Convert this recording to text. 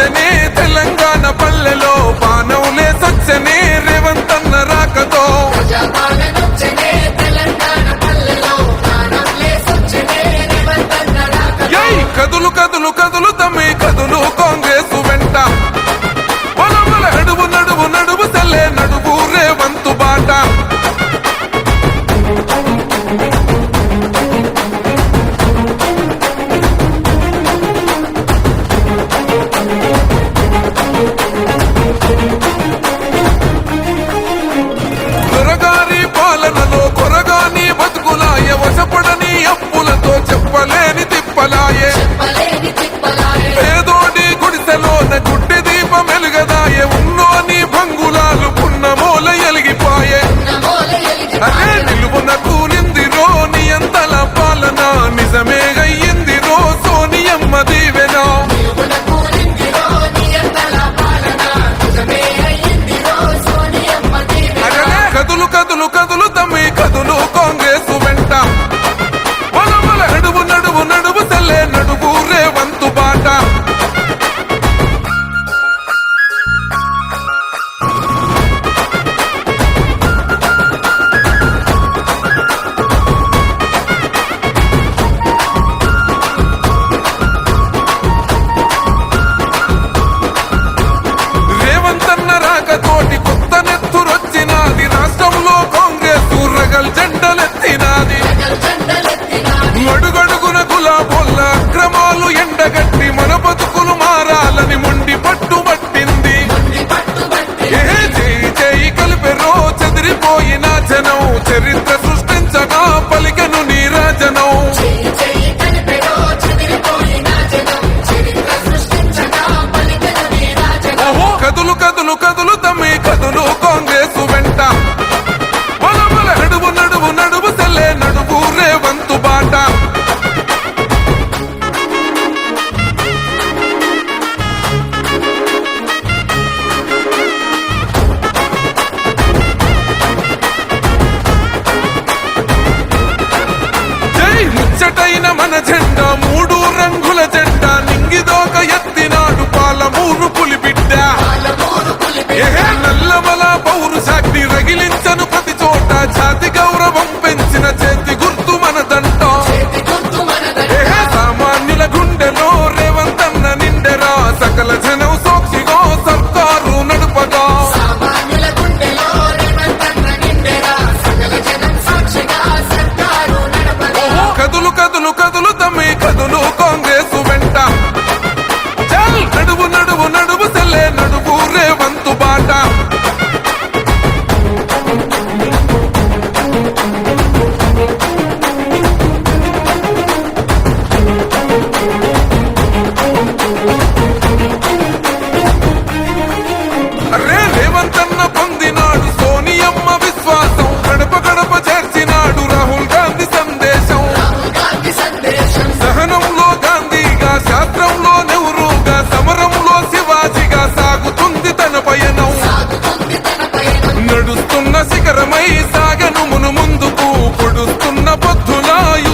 సచ్చనే తెలంగాణ పల్లెలో పానవులే సచ్చనే రేవంతన్న రాకతో. కదులు కదులు కదులు తమ్మి కదులు సాగను మును ముందుకు పొడుస్తున్న పొద్దులాయి.